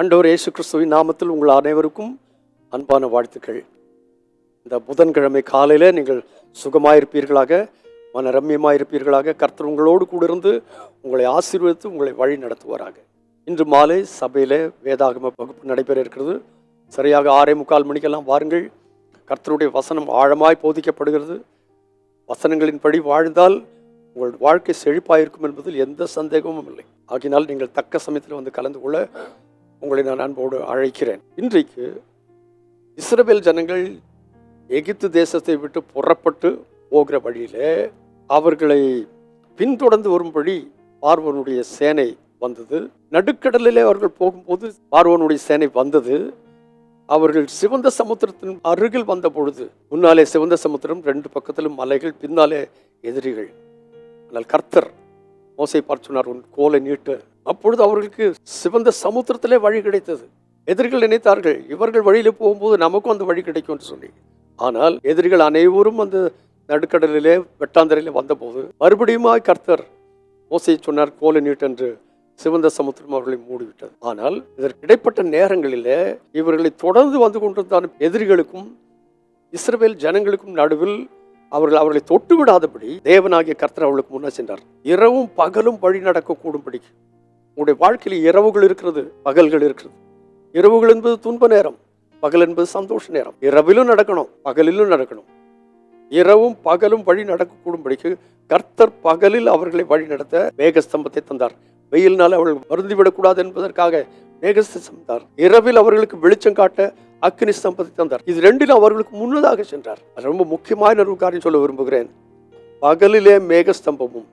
அண்டவர் இயேசு கிறிஸ்துவின் நாமத்தில் உங்கள் அனைவருக்கும் அன்பான வாழ்த்துக்கள். இந்த புதன்கிழமை காலையில் நீங்கள் சுகமாயிருப்பீர்களாக மன ரம்யமாயிருப்பீர்களாக கர்த்தர் உங்களோடு கூட இருந்து உங்களை ஆசீர்வதித்து உங்களை வழி நடத்துவாராக. இன்று மாலை சபையில் வேதாகம வகுப்பு நடைபெற இருக்கிறது. சரியாக ஆறே முக்கால் மணிக்கெல்லாம் வாருங்கள். கர்த்தருடைய வசனம் ஆழமாய் போதிக்கப்படுகிறது. வசனங்களின்படி வாழ்ந்தால் உங்கள் வாழ்க்கை செழிப்பாயிருக்கும் என்பதில் எந்த சந்தேகமும் இல்லை. ஆகினால் நீங்கள் தக்க சமயத்தில் வந்து கலந்து கொள்ள உங்களை நான் அன்போடு அழைக்கிறேன். இன்றைக்கு இஸ்ரவேல் ஜனங்கள் எகிப்து தேசத்தை விட்டு புறப்பட்டு போகிற வழியிலே அவர்களை பின்தொடர்ந்து வரும்படி பார்வனுடைய சேனை வந்தது. நடுக்கடலிலே அவர்கள் போகும்போது பார்வனுடைய சேனை வந்தது. அவர்கள் சிவந்த சமுத்திரத்தின் அருகில் வந்த பொழுது முன்னாலே சிவந்த சமுத்திரம் ரெண்டு பக்கத்திலும் மலைகள் பின்னாலே எதிரிகள். ஆனால் கர்த்தர் மோசை பார்த்து சொன்னார் உன் கோலை நீட்டு. அப்பொழுது அவர்களுக்கு சிவந்த சமுத்திரத்திலே வழி கிடைத்தது. எதிரிகள் நினைத்தார்கள் இவர்கள் வழியில் போகும்போது நமக்கும் அந்த வழி கிடைக்கும் என்று சொல்லி ஆனால் எதிரிகள் அனைவரும் அந்த நடுக்கடலிலே வெட்டாந்தரையிலே வந்தபோது மறுபடியுமாய் கர்த்தர் மோசையை சொன்னார் கோலை நீட்டென்று சிவந்த சமுத்திரம் அவர்களை மூடிவிட்டது. ஆனால் இதற்கு இடைப்பட்ட நேரங்களிலே இவர்களை தொடர்ந்து வந்து கொண்டிருந்தான எதிரிகளுக்கும் இஸ்ரேல் ஜனங்களுக்கும் நடுவில் அவர்கள் அவர்களை தொட்டு விடாதபடி தேவனாகிய கர்த்தர் அவர்களுக்கு முன்னே சென்றார். இரவும் பகலும் வழி நடக்க கூடும்படி உங்களுடைய வாழ்க்கையில் இரவுகள் இருக்கிறது பகல்கள் இருக்கிறது. இரவுகள் என்பது துன்ப நேரம் பகல் என்பது சந்தோஷ நேரம். இரவிலும் நடக்கணும் பகலிலும் நடக்கணும். இரவும் பகலும் வழி நடக்கக்கூடும்படிக்கு கர்த்தர் பகலில் அவர்களை வழி நடத்த மேகஸ்தம்பத்தை தந்தார். வெயில்னால் அவர்கள் வருந்திவிடக்கூடாது என்பதற்காக மேகஸ்தம் தந்தார் இரவில் அவர்களுக்கு வெளிச்சம் காட்ட அக்னி ஸ்தம்பத்தை தந்தார். இது ரெண்டிலும் அவர்களுக்கு முன்னதாக சென்றார். அது ரொம்ப முக்கியமான ஒரு காரியம் சொல்ல விரும்புகிறேன். பகலிலே மேகஸ்தம்பமும்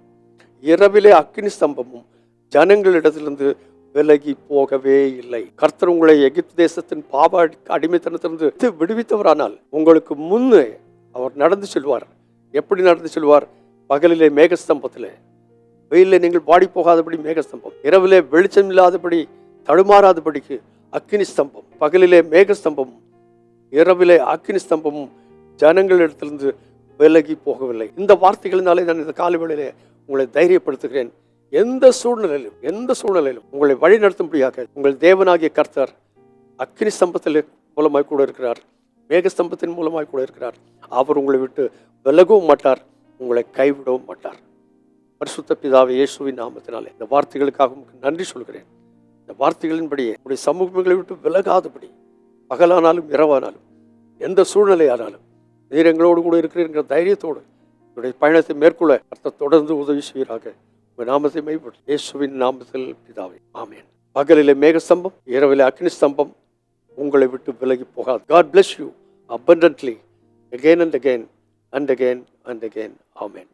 இரவிலே அக்னி ஸ்தம்பமும் ஜனங்களிடத்திலிருந்து விலகி போகவே இல்லை. கர்த்தர் உங்களை எகிப்து தேசத்தின் பாப அடிமைத்தனத்திலிருந்து விடுவித்தவரானால் உங்களுக்கு முன்னே அவர் நடந்து செல்வார். எப்படி நடந்து செல்வார்? பகலிலே மேகஸ்தம்பத்தில். வெயிலில் நீங்கள் பாடி போகாதபடி மேகஸ்தம்பம். இரவிலே வெளிச்சம் இல்லாதபடி தடுமாறாதபடிக்கு அக்னி ஸ்தம்பம் பகலிலே மேகஸ்தம்பம் இரவிலே அக்னி ஸ்தம்பமும் ஜனங்களிடத்திலிருந்து விலகி போகவில்லை. இந்த வார்த்தைகளினாலே நான் இந்த காலவேளையிலே உங்களை தைரியப்படுத்துகிறேன். எந்த சூழ்நிலையிலும் எந்த சூழ்நிலையிலும் உங்களை வழி நடத்தும்படியாக உங்கள் தேவனாகிய கர்த்தர் அக்னி ஸ்தம்பத்தில் மூலமாய் கூட இருக்கிறார். மேகஸ்தம்பத்தின் மூலமாய் கூட இருக்கிறார். அவர் உங்களை விட்டு விலகவும் மாட்டார் உங்களை கைவிடவும் மாட்டார். பரிசுத்த பிதாவை இயேசுவின் நாமத்தினாலே இந்த வார்த்தைகளுக்காக நன்றி சொல்கிறேன். இந்த வார்த்தைகளின்படியே உடைய சமூகங்களை விட்டு விலகாதபடி பகலானாலும் இரவானாலும் எந்த சூழ்நிலையானாலும் நீர் எங்களோடு கூட இருக்கிற தைரியத்தோடு என்னுடைய பயணத்தை மேற்கொள்ள அர்த்தம் தொடர்ந்து உதவி செய்வீராக. உங்கள் நாமத்தை மைப்பட்டு இயேசுவின் நாமத்தில் பிதாவே ஆமேன் பகலிலே மேகஸ்தம்பம் இரவிலே அக்னி ஸ்தம்பம் உங்களை விட்டு விலகி போகாது God bless you abundantly again and again and again and again. Amen.